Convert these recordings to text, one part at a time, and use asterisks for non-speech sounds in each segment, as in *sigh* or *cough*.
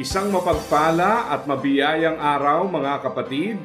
Isang mapagpala at mabiyayang araw mga kapatid.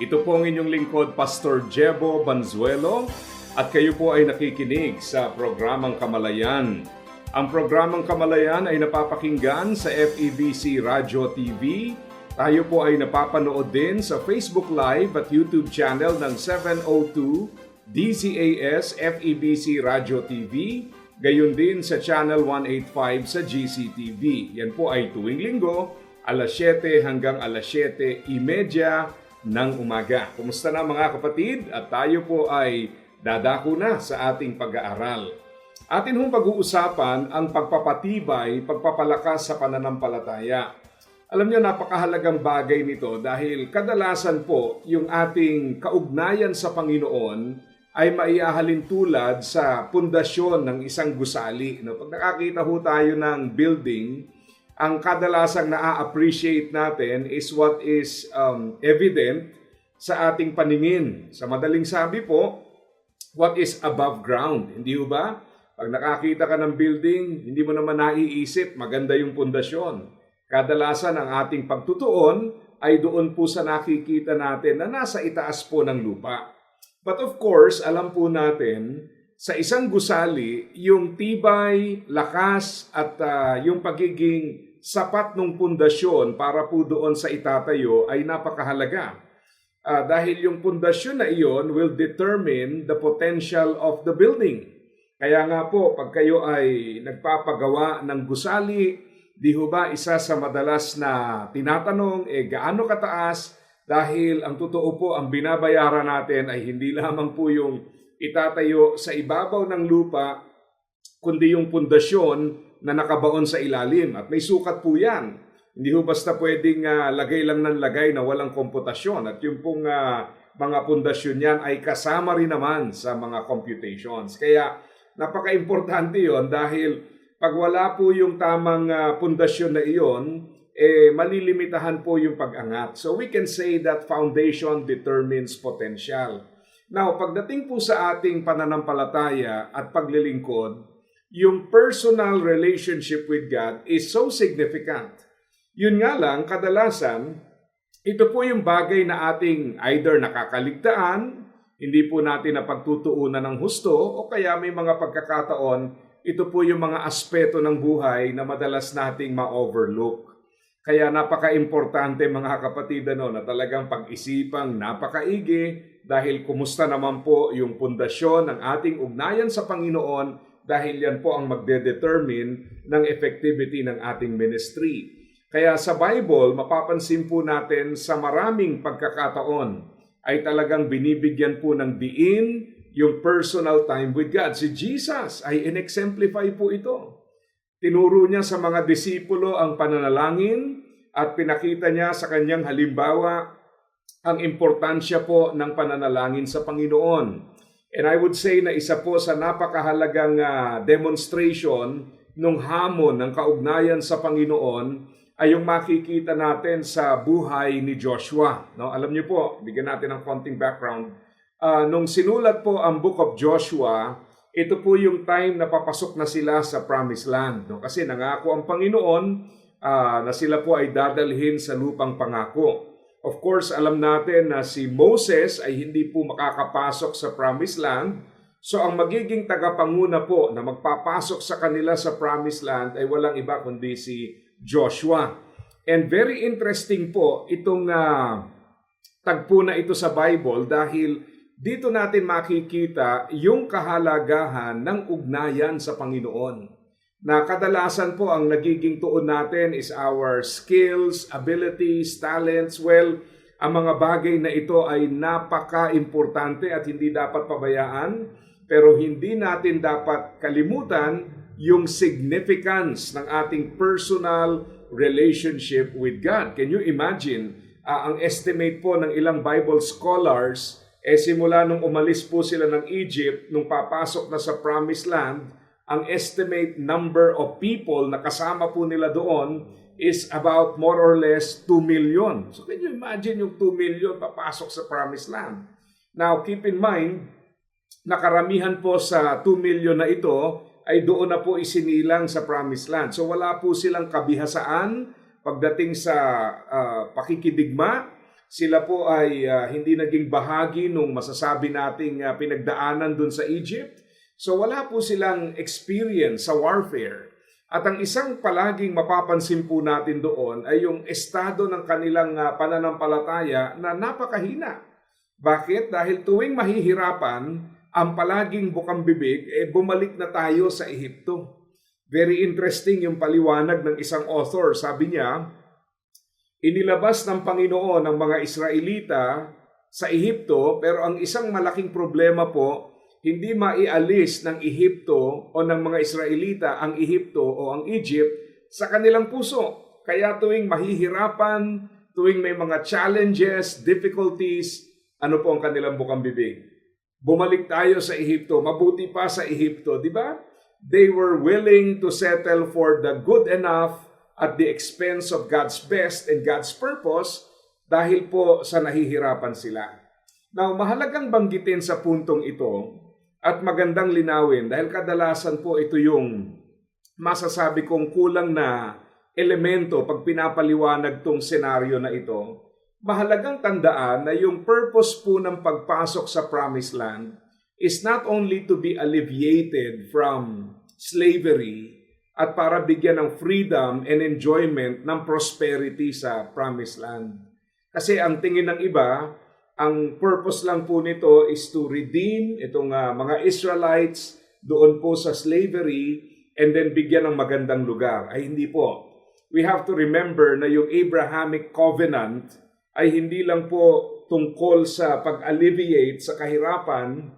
Ito po ang inyong lingkod Pastor Jebo Banzuelo at kayo po ay nakikinig sa programang Kamalayan. Ang programang Kamalayan ay napapakinggan sa FEBC Radio TV. Tayo po ay napapanood din sa Facebook Live at YouTube channel ng 702 DZAS FEBC Radio TV Gayon din sa Channel 185 sa GCTV. Yan po ay tuwing linggo, alas 7 hanggang alas 7.30 ng umaga. Kumusta na mga kapatid? At tayo po ay dadako na sa ating pag-aaral. Atin hong pag-uusapan ang pagpapatibay, pagpapalakas sa pananampalataya. Alam niyo, napakahalagang bagay nito dahil kadalasan po yung ating kaugnayan sa Panginoon ay maiahalin tulad sa pundasyon ng isang gusali. No? Pag nakakita ho tayo ng building, ang kadalasang na-appreciate natin is what is um, evident sa ating paningin. Sa madaling sabi po, what is above ground. Hindi ho ba? Pag nakakita ka ng building, hindi mo naman naiisip, maganda yung pundasyon. Kadalasan ang ating pagtutuon ay doon po sa nakikita natin na nasa itaas po ng lupa. But of course, alam po natin, sa isang gusali, yung tibay, lakas at uh, yung pagiging sapat ng pundasyon para po doon sa itatayo ay napakahalaga. Uh, dahil yung pundasyon na iyon will determine the potential of the building. Kaya nga po, pag kayo ay nagpapagawa ng gusali, di ba isa sa madalas na tinatanong, eh gaano kataas dahil ang totoo po, ang binabayaran natin ay hindi lamang po yung itatayo sa ibabaw ng lupa, kundi yung pundasyon na nakabaon sa ilalim. At may sukat po yan. Hindi ho basta pwedeng uh, lagay lang ng lagay na walang komputasyon. At yung pong uh, mga pundasyon yan ay kasama rin naman sa mga computations. Kaya napaka-importante yon dahil pag wala po yung tamang uh, pundasyon na iyon, eh, malilimitahan po yung pag-angat. So we can say that foundation determines potential. Now, pagdating po sa ating pananampalataya at paglilingkod, yung personal relationship with God is so significant. Yun nga lang, kadalasan, ito po yung bagay na ating either nakakaligtaan, hindi po natin napagtutuunan ng husto, o kaya may mga pagkakataon, ito po yung mga aspeto ng buhay na madalas nating ma-overlook. Kaya napaka-importante mga kapatid ano, na talagang pag-isipang napakaigi dahil kumusta naman po yung pundasyon ng ating ugnayan sa Panginoon dahil yan po ang magde-determine ng effectivity ng ating ministry. Kaya sa Bible, mapapansin po natin sa maraming pagkakataon ay talagang binibigyan po ng diin yung personal time with God. Si Jesus ay in-exemplify po ito. Tinuro niya sa mga disipulo ang pananalangin at pinakita niya sa kanyang halimbawa ang importansya po ng pananalangin sa Panginoon. And I would say na isa po sa napakahalagang uh, demonstration ng hamon ng kaugnayan sa Panginoon ay yung makikita natin sa buhay ni Joshua. No, alam niyo po, bigyan natin ng konting background. Uh, nung sinulat po ang Book of Joshua, ito po yung time na papasok na sila sa promised land. No? Kasi nangako ang Panginoon uh, na sila po ay dadalhin sa lupang pangako. Of course, alam natin na si Moses ay hindi po makakapasok sa promised land. So ang magiging tagapanguna po na magpapasok sa kanila sa promised land ay walang iba kundi si Joshua. And very interesting po itong uh, tagpo na ito sa Bible dahil dito natin makikita yung kahalagahan ng ugnayan sa Panginoon. Na kadalasan po ang nagiging tuon natin is our skills, abilities, talents. Well, ang mga bagay na ito ay napaka-importante at hindi dapat pabayaan. Pero hindi natin dapat kalimutan yung significance ng ating personal relationship with God. Can you imagine, ah, ang estimate po ng ilang Bible scholars, eh simula nung umalis po sila ng Egypt, nung papasok na sa Promised Land, ang estimate number of people na kasama po nila doon is about more or less 2 million. So can you imagine yung 2 million papasok sa Promised Land? Now, keep in mind, nakaramihan po sa 2 million na ito ay doon na po isinilang sa Promised Land. So wala po silang kabihasaan pagdating sa ah, pakikidigma. Sila po ay ah, hindi naging bahagi nung masasabi nating ah, pinagdaanan doon sa Egypt. So wala po silang experience sa warfare. At ang isang palaging mapapansin po natin doon ay yung estado ng kanilang ah, pananampalataya na napakahina. Bakit? Dahil tuwing mahihirapan, ang palaging bukang bibig, eh bumalik na tayo sa Ehipto. Very interesting yung paliwanag ng isang author. Sabi niya, inilabas ng Panginoon ang mga Israelita sa Ehipto, pero ang isang malaking problema po, hindi maialis ng Ehipto o ng mga Israelita ang Ehipto o ang Egypt sa kanilang puso. Kaya tuwing mahihirapan, tuwing may mga challenges, difficulties, ano po ang kanilang bukang bibig? Bumalik tayo sa Ehipto, mabuti pa sa Ehipto, di ba? They were willing to settle for the good enough at the expense of God's best and God's purpose dahil po sa nahihirapan sila. Now, mahalagang banggitin sa puntong ito at magandang linawin dahil kadalasan po ito yung masasabi kong kulang na elemento pag pinapaliwanag tong senaryo na ito mahalagang tandaan na yung purpose po ng pagpasok sa Promised Land is not only to be alleviated from slavery at para bigyan ng freedom and enjoyment ng prosperity sa Promised Land. Kasi ang tingin ng iba, ang purpose lang po nito is to redeem itong ah, mga Israelites doon po sa slavery and then bigyan ng magandang lugar. Ay hindi po. We have to remember na yung Abrahamic covenant ay hindi lang po tungkol sa pag-alleviate sa kahirapan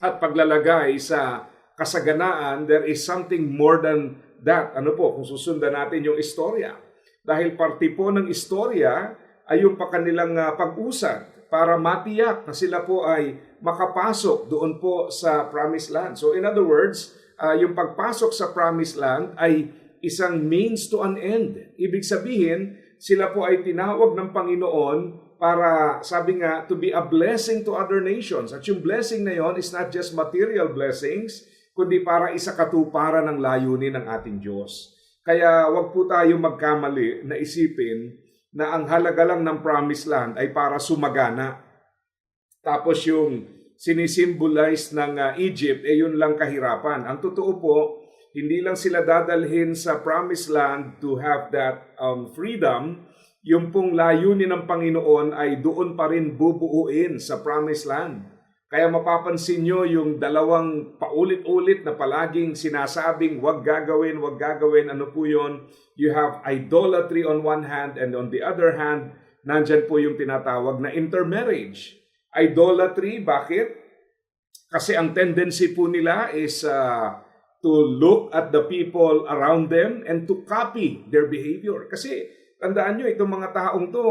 at paglalagay sa kasaganaan, there is something more than that. Ano po, kung susundan natin yung istorya. Dahil parte po ng istorya ay yung pa kanilang ah, pag-usad para matiyak na sila po ay makapasok doon po sa Promised Land. So in other words, ah, yung pagpasok sa Promised Land ay isang means to an end. Ibig sabihin, sila po ay tinawag ng Panginoon para, sabi nga, to be a blessing to other nations. At yung blessing na yon is not just material blessings, kundi para isa katuparan ng layunin ng ating Diyos. Kaya wag po tayo magkamali na isipin na ang halaga lang ng promised land ay para sumagana. Tapos yung sinisimbolize ng uh, Egypt, eh yun lang kahirapan. Ang totoo po, hindi lang sila dadalhin sa promised land to have that um, freedom, yung pong layunin ng Panginoon ay doon pa rin bubuuin sa promised land. Kaya mapapansin nyo yung dalawang paulit-ulit na palaging sinasabing wag gagawin, wag gagawin, ano po yun? You have idolatry on one hand and on the other hand, nandyan po yung tinatawag na intermarriage. Idolatry, bakit? Kasi ang tendency po nila is uh, to look at the people around them and to copy their behavior. Kasi tandaan nyo, itong mga taong to,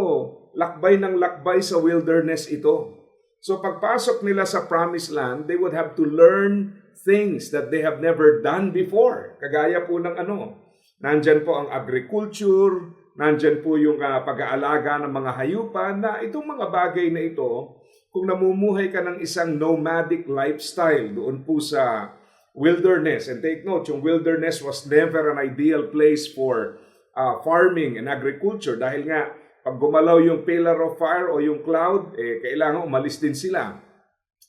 lakbay ng lakbay sa wilderness ito. So pagpasok nila sa promised land, they would have to learn things that they have never done before. Kagaya po ng ano, nandyan po ang agriculture, nandyan po yung uh, pag-aalaga ng mga hayupan, na itong mga bagay na ito, kung namumuhay ka ng isang nomadic lifestyle doon po sa wilderness. And take note, yung wilderness was never an ideal place for uh, farming and agriculture dahil nga pag gumalaw yung pillar of fire o yung cloud, eh, kailangan umalis din sila.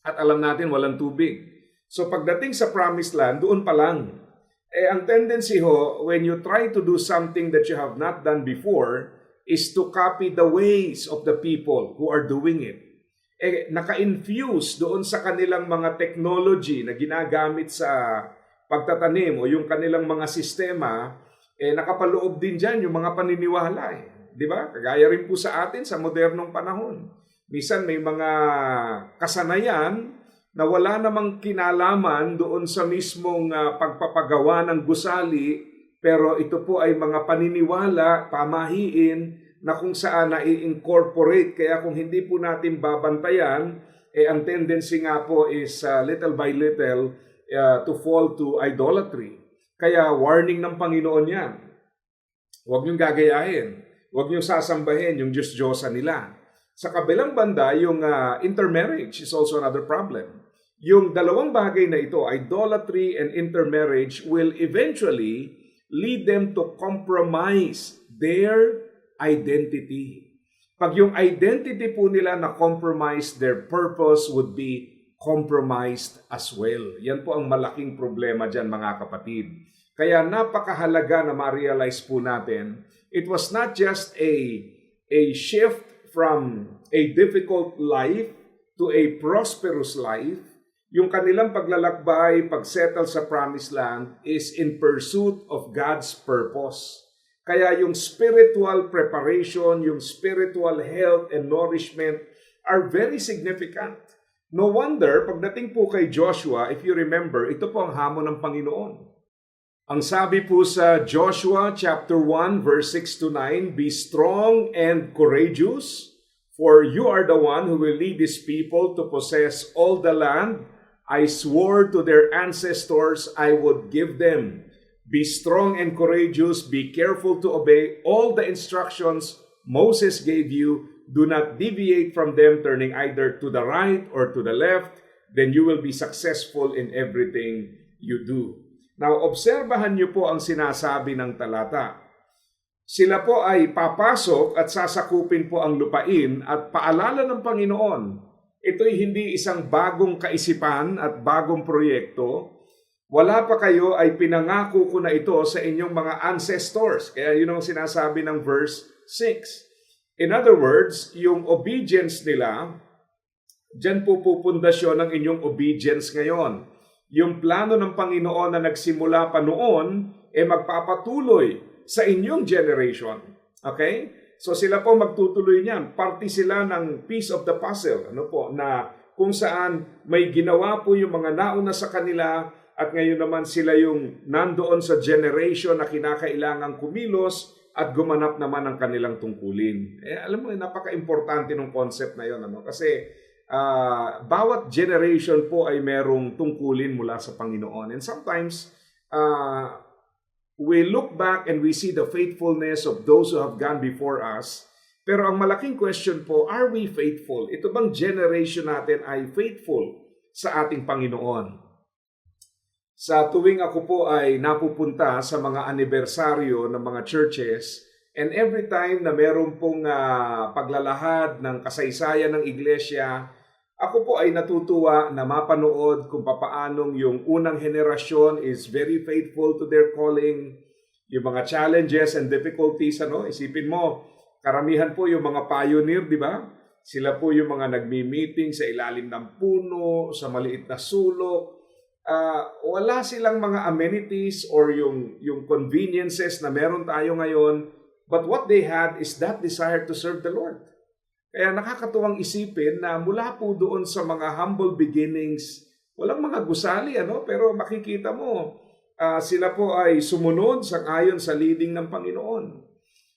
At alam natin walang tubig. So pagdating sa promised land, doon pa lang. Eh, ang tendency ho, when you try to do something that you have not done before, is to copy the ways of the people who are doing it eh, naka-infuse doon sa kanilang mga technology na ginagamit sa pagtatanim o yung kanilang mga sistema, eh, nakapaloob din dyan yung mga paniniwala. Eh. Di ba? Kagaya rin po sa atin sa modernong panahon. Minsan may mga kasanayan na wala namang kinalaman doon sa mismong uh, pagpapagawa ng gusali Pero ito po ay mga paniniwala, pamahiin na kung saan na i-incorporate. Kaya kung hindi po natin babantayan, eh, ang tendency nga po is uh, little by little uh, to fall to idolatry. Kaya warning ng Panginoon yan. Huwag niyong gagayahin. Huwag niyong sasambahin yung Diyos-Diyosa nila. Sa kabilang banda, yung uh, intermarriage is also another problem. Yung dalawang bagay na ito, idolatry and intermarriage, will eventually lead them to compromise their identity. Pag yung identity po nila na compromise, their purpose would be compromised as well. Yan po ang malaking problema dyan mga kapatid. Kaya napakahalaga na ma-realize po natin, it was not just a, a shift from a difficult life to a prosperous life, yung kanilang paglalakbay, pagsettle sa promised land is in pursuit of God's purpose. Kaya yung spiritual preparation, yung spiritual health and nourishment are very significant. No wonder, pagdating po kay Joshua, if you remember, ito po ang hamon ng Panginoon. Ang sabi po sa Joshua chapter 1 verse 6 to 9, Be strong and courageous, for you are the one who will lead this people to possess all the land I swore to their ancestors I would give them. Be strong and courageous, be careful to obey all the instructions Moses gave you. Do not deviate from them, turning either to the right or to the left. Then you will be successful in everything you do. Now, obserbahan niyo po ang sinasabi ng talata. Sila po ay papasok at sasakupin po ang lupain at paalala ng Panginoon. Ito'y hindi isang bagong kaisipan at bagong proyekto. Wala pa kayo ay pinangako ko na ito sa inyong mga ancestors. Kaya yun ang sinasabi ng verse 6. In other words, yung obedience nila, dyan po pupundasyon ang inyong obedience ngayon. Yung plano ng Panginoon na nagsimula pa noon, eh magpapatuloy sa inyong generation. Okay? So sila po magtutuloy niyan. Party sila ng piece of the puzzle. Ano po? Na kung saan may ginawa po yung mga nauna sa kanila at ngayon naman sila yung nandoon sa generation na kinakailangang kumilos at gumanap naman ang kanilang tungkulin. Eh, alam mo, napaka-importante ng concept na yon ano? Kasi uh, bawat generation po ay merong tungkulin mula sa Panginoon. And sometimes, uh, we look back and we see the faithfulness of those who have gone before us. Pero ang malaking question po, are we faithful? Ito bang generation natin ay faithful sa ating Panginoon? Sa tuwing ako po ay napupunta sa mga anibersaryo ng mga churches, and every time na meron pong uh, paglalahad ng kasaysayan ng iglesia, ako po ay natutuwa na mapanood kung papaanong yung unang henerasyon is very faithful to their calling, yung mga challenges and difficulties, ano, isipin mo, karamihan po yung mga pioneer, di ba? Sila po yung mga nagmi-meeting sa ilalim ng puno, sa maliit na sulok, uh, wala silang mga amenities or yung, yung conveniences na meron tayo ngayon, but what they had is that desire to serve the Lord. Kaya nakakatuwang isipin na mula po doon sa mga humble beginnings, walang mga gusali, ano? pero makikita mo, uh, sila po ay sumunod sa ayon sa leading ng Panginoon.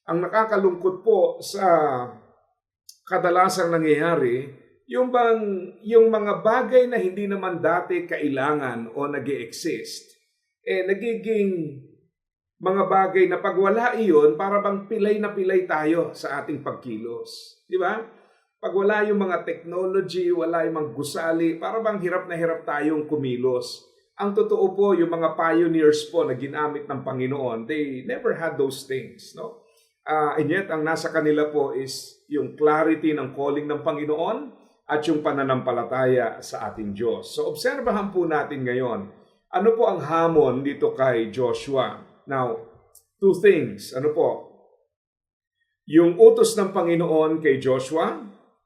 Ang nakakalungkot po sa kadalasang nangyayari, yung bang yung mga bagay na hindi naman dati kailangan o nag exist eh nagiging mga bagay na pag wala iyon, para bang pilay na pilay tayo sa ating pagkilos. Di ba? Pag wala yung mga technology, wala yung mga gusali, para bang hirap na hirap tayong kumilos. Ang totoo po, yung mga pioneers po na ginamit ng Panginoon, they never had those things. No? Uh, and yet, ang nasa kanila po is yung clarity ng calling ng Panginoon, at yung pananampalataya sa ating Diyos. So obserbahan po natin ngayon, ano po ang hamon dito kay Joshua? Now, two things. Ano po? Yung utos ng Panginoon kay Joshua,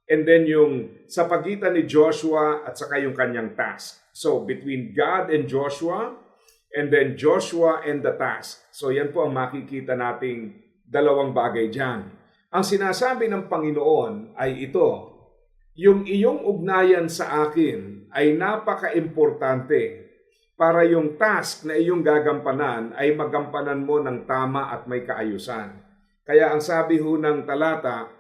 and then yung sa pagitan ni Joshua at saka yung kanyang task. So, between God and Joshua, and then Joshua and the task. So, yan po ang makikita nating dalawang bagay dyan. Ang sinasabi ng Panginoon ay ito, yung iyong ugnayan sa akin ay napaka-importante para yung task na iyong gagampanan ay magampanan mo ng tama at may kaayusan. Kaya ang sabi ho ng talata,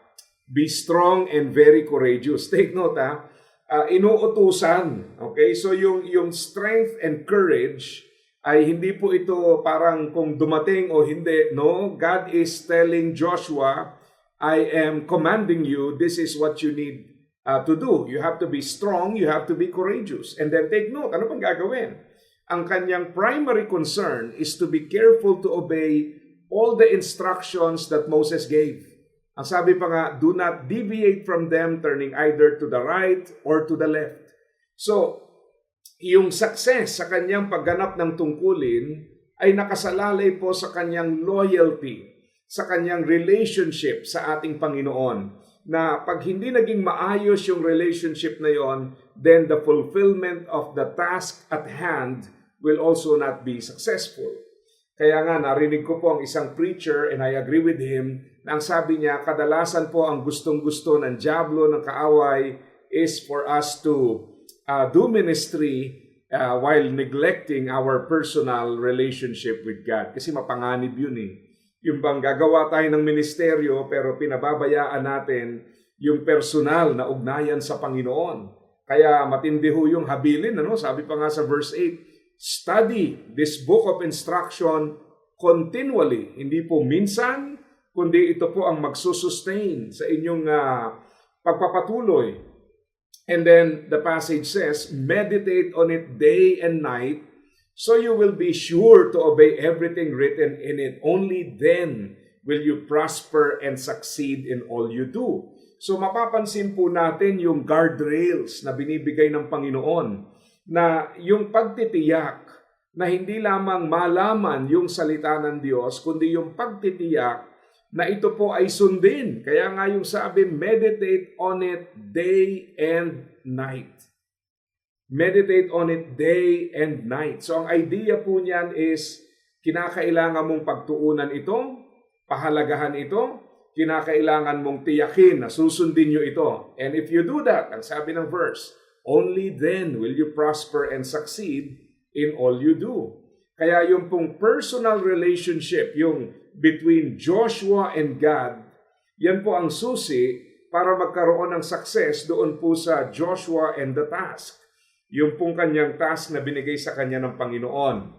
be strong and very courageous. *laughs* Take note ha, uh, inuutusan. Okay? So yung, yung strength and courage ay hindi po ito parang kung dumating o hindi. No, God is telling Joshua, I am commanding you, this is what you need uh, to do. You have to be strong, you have to be courageous. And then take note, ano pang gagawin? Ang kanyang primary concern is to be careful to obey all the instructions that Moses gave. Ang sabi pa nga, do not deviate from them turning either to the right or to the left. So, yung success sa kanyang pagganap ng tungkulin ay nakasalalay po sa kanyang loyalty, sa kanyang relationship sa ating Panginoon. Na pag hindi naging maayos yung relationship na yon, then the fulfillment of the task at hand will also not be successful. Kaya nga narinig ko po ang isang preacher and I agree with him na ang sabi niya kadalasan po ang gustong-gusto ng Diablo ng kaaway is for us to uh, do ministry uh, while neglecting our personal relationship with God. Kasi mapanganib yun eh. Yung bang gagawa tayo ng ministeryo pero pinababayaan natin yung personal na ugnayan sa Panginoon. Kaya matindi ho yung habilin, ano? sabi pa nga sa verse 8, study this book of instruction continually. Hindi po minsan, kundi ito po ang magsusustain sa inyong uh, pagpapatuloy. And then the passage says, meditate on it day and night, so you will be sure to obey everything written in it. Only then will you prosper and succeed in all you do. So mapapansin po natin yung guardrails na binibigay ng Panginoon na yung pagtitiyak na hindi lamang malaman yung salita ng Diyos, kundi yung pagtitiyak na ito po ay sundin. Kaya nga yung sabi, meditate on it day and night. Meditate on it day and night. So ang idea po niyan is, kinakailangan mong pagtuunan ito, pahalagahan ito, kinakailangan mong tiyakin na susundin nyo ito. And if you do that, ang sabi ng verse, Only then will you prosper and succeed in all you do. Kaya yung pong personal relationship, yung between Joshua and God, yan po ang susi para magkaroon ng success doon po sa Joshua and the task. Yung pong kanyang task na binigay sa kanya ng Panginoon.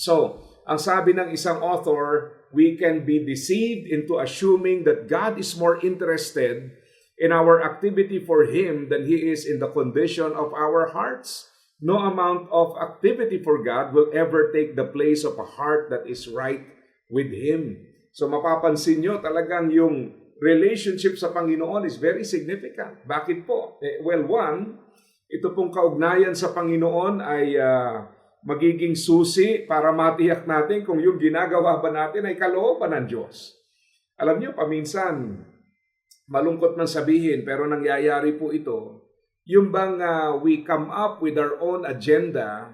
So, ang sabi ng isang author, we can be deceived into assuming that God is more interested in our activity for Him than He is in the condition of our hearts. No amount of activity for God will ever take the place of a heart that is right with Him. So mapapansin nyo talagang yung relationship sa Panginoon is very significant. Bakit po? Eh, well, one, ito pong kaugnayan sa Panginoon ay uh, magiging susi para matiyak natin kung yung ginagawa ba natin ay kalooban ng Diyos. Alam niyo, paminsan, malungkot man sabihin pero nangyayari po ito, yung bang uh, we come up with our own agenda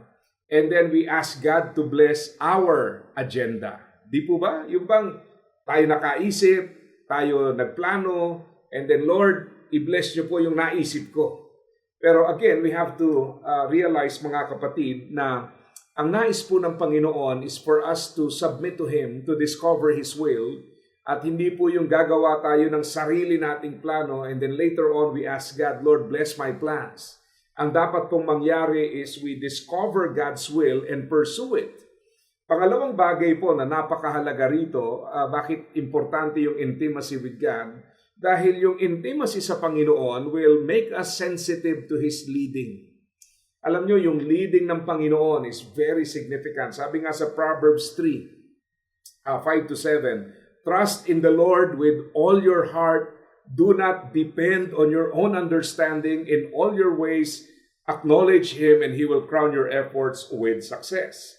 and then we ask God to bless our agenda. Di po ba? Yung bang tayo nakaisip, tayo nagplano, and then Lord, i-bless niyo po yung naisip ko. Pero again, we have to uh, realize mga kapatid na ang nais po ng Panginoon is for us to submit to Him, to discover His will, at hindi po yung gagawa tayo ng sarili nating plano and then later on we ask God, Lord, bless my plans. Ang dapat pong mangyari is we discover God's will and pursue it. Pangalawang bagay po na napakahalaga rito, uh, bakit importante yung intimacy with God, dahil yung intimacy sa Panginoon will make us sensitive to His leading. Alam nyo, yung leading ng Panginoon is very significant. Sabi nga sa Proverbs 3, uh, 5 to 7, Trust in the Lord with all your heart. Do not depend on your own understanding. In all your ways, acknowledge Him and He will crown your efforts with success.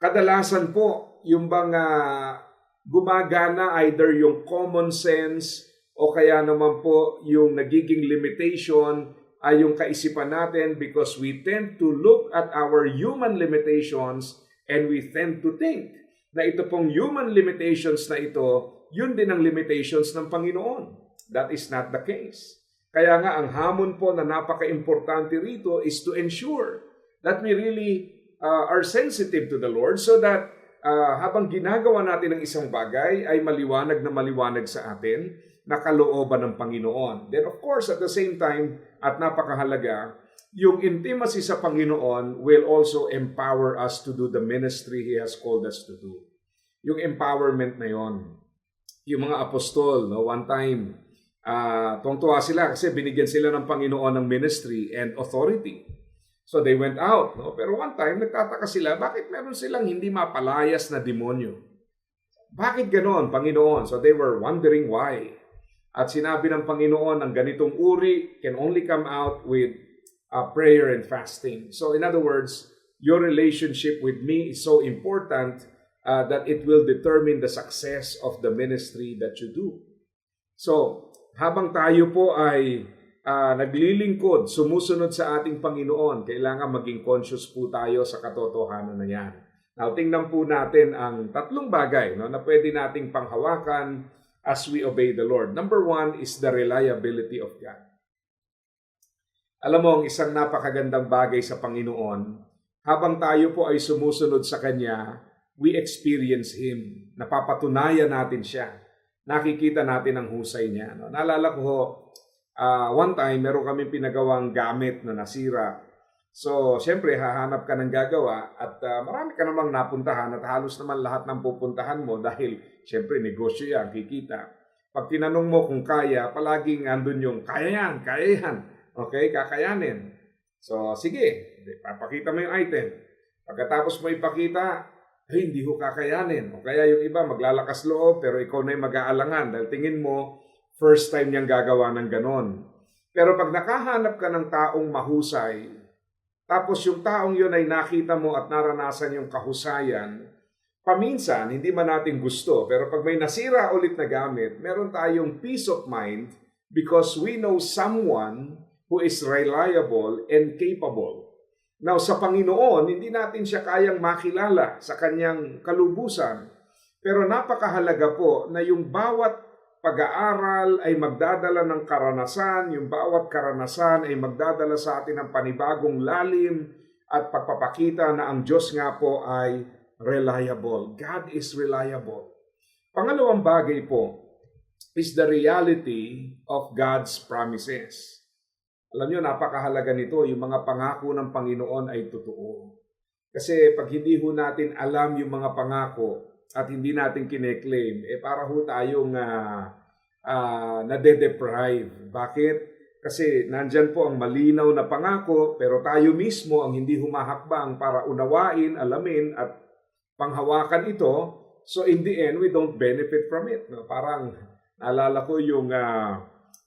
Kadalasan po, yung bang uh, gumagana either yung common sense o kaya naman po yung nagiging limitation ay yung kaisipan natin because we tend to look at our human limitations and we tend to think na ito pong human limitations na ito, yun din ang limitations ng Panginoon. That is not the case. Kaya nga ang hamon po na napaka-importante rito is to ensure that we really uh, are sensitive to the Lord so that uh, habang ginagawa natin ang isang bagay ay maliwanag na maliwanag sa atin na kalooban ng Panginoon. Then of course, at the same time, at napakahalaga, yung intimacy sa Panginoon will also empower us to do the ministry He has called us to do. Yung empowerment na yon. Yung mga apostol, no, one time, uh, tuwang-tuwa sila kasi binigyan sila ng Panginoon ng ministry and authority. So they went out. No? Pero one time, nagtataka sila, bakit meron silang hindi mapalayas na demonyo? Bakit ganon, Panginoon? So they were wondering why. At sinabi ng Panginoon, ang ganitong uri can only come out with uh, prayer and fasting. So in other words, your relationship with me is so important uh, that it will determine the success of the ministry that you do. So, habang tayo po ay uh, naglilingkod, sumusunod sa ating Panginoon, kailangan maging conscious po tayo sa katotohanan na yan. Now, tingnan po natin ang tatlong bagay no, na pwede nating panghawakan as we obey the Lord. Number one is the reliability of God. Alam mo, ang isang napakagandang bagay sa Panginoon, habang tayo po ay sumusunod sa Kanya, we experience Him. Napapatunayan natin siya. Nakikita natin ang husay niya. No? Naalala ko, uh, one time, meron kami pinagawang gamit na nasira. So, syempre, hahanap ka ng gagawa at uh, marami ka namang napuntahan at halos naman lahat ng pupuntahan mo dahil, syempre, negosyo yan, kikita. Pag tinanong mo kung kaya, palaging andun yung, kaya yan, kaya yan. Okay, kakayanin. So, sige, papakita mo yung item. Pagkatapos mo ipakita, ay, hindi ko kakayanin. O kaya yung iba, maglalakas loob, pero ikaw na yung mag-aalangan dahil tingin mo, first time niyang gagawa ng ganon. Pero pag nakahanap ka ng taong mahusay, tapos yung taong yun ay nakita mo at naranasan yung kahusayan, paminsan, hindi man natin gusto, pero pag may nasira ulit na gamit, meron tayong peace of mind because we know someone who is reliable and capable. Now, sa Panginoon, hindi natin siya kayang makilala sa kanyang kalubusan. Pero napakahalaga po na yung bawat pag-aaral ay magdadala ng karanasan, yung bawat karanasan ay magdadala sa atin ng panibagong lalim at pagpapakita na ang Diyos nga po ay reliable. God is reliable. Pangalawang bagay po is the reality of God's promises. Alam niyo, napakahalaga nito, yung mga pangako ng Panginoon ay totoo. Kasi pag hindi ho natin alam yung mga pangako at hindi natin kine-claim, eh para ho tayong uh, uh, nade-deprive. Bakit? Kasi nandyan po ang malinaw na pangako, pero tayo mismo ang hindi humahakbang para unawain, alamin at panghawakan ito. So in the end, we don't benefit from it. No? Parang naalala ko yung uh,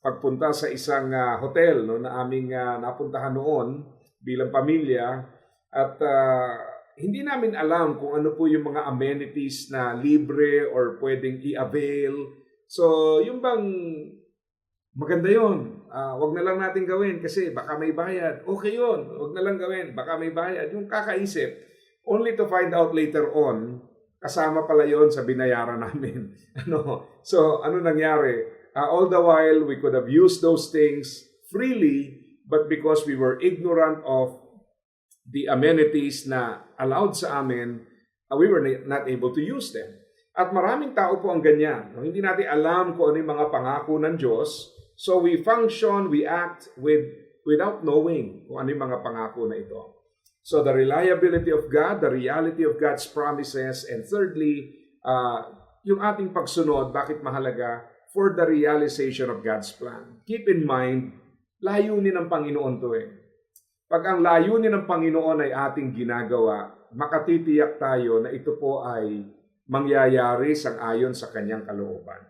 pagpunta sa isang uh, hotel no, na aming uh, napuntahan noon bilang pamilya at uh, hindi namin alam kung ano po yung mga amenities na libre or pwedeng i-avail. So, yung bang maganda yon. Uh, wag na lang natin gawin kasi baka may bayad. Okay yon. Wag na lang gawin. Baka may bayad. Yung kakaisip. Only to find out later on, kasama pala yon sa binayaran *laughs* namin. ano? So, ano nangyari? Uh, all the while, we could have used those things freely, but because we were ignorant of the amenities na allowed sa amin, uh, we were not able to use them. At maraming tao po ang ganyan. No? Hindi natin alam kung ano yung mga pangako ng Diyos. So we function, we act with without knowing kung ano yung mga pangako na ito. So the reliability of God, the reality of God's promises, and thirdly, uh, yung ating pagsunod, bakit mahalaga? For the realization of God's plan. Keep in mind, layunin ng Panginoon to eh. Pag ang layunin ng Panginoon ay ating ginagawa, makatitiyak tayo na ito po ay mangyayari sang ayon sa kanyang kalooban.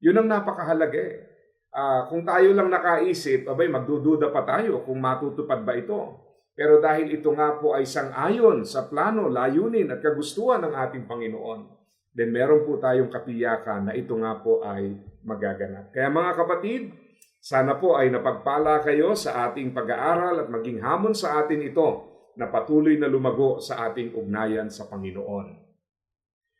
Yun ang napakahalaga eh. Uh, kung tayo lang nakaisip, abay magdududa pa tayo kung matutupad ba ito. Pero dahil ito nga po ay sang-ayon sa plano, layunin at kagustuhan ng ating Panginoon, then meron po tayong katiyakan na ito nga po ay magaganap. Kaya mga kapatid, sana po ay napagpala kayo sa ating pag-aaral at maging hamon sa atin ito na patuloy na lumago sa ating ugnayan sa Panginoon.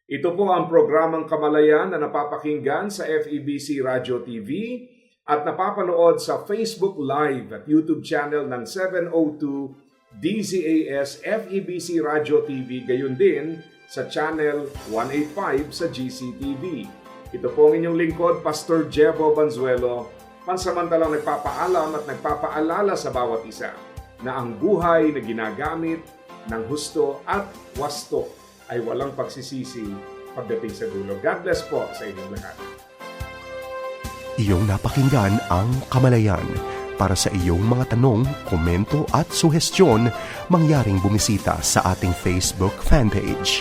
Ito po ang programang Kamalayan na napapakinggan sa FEBC Radio TV at napapanood sa Facebook Live at YouTube channel ng 702 DZAS FEBC Radio TV, gayon din sa Channel 185 sa GCTV. Ito po ang inyong lingkod, Pastor Jebo Banzuelo, pansamantalang nagpapaalam at nagpapaalala sa bawat isa na ang buhay na ginagamit ng husto at wasto ay walang pagsisisi pagdating sa dulo. God bless po sa inyong lahat. Iyong napakinggan ang Kamalayan. Para sa iyong mga tanong, komento at suhestyon, mangyaring bumisita sa ating Facebook fanpage,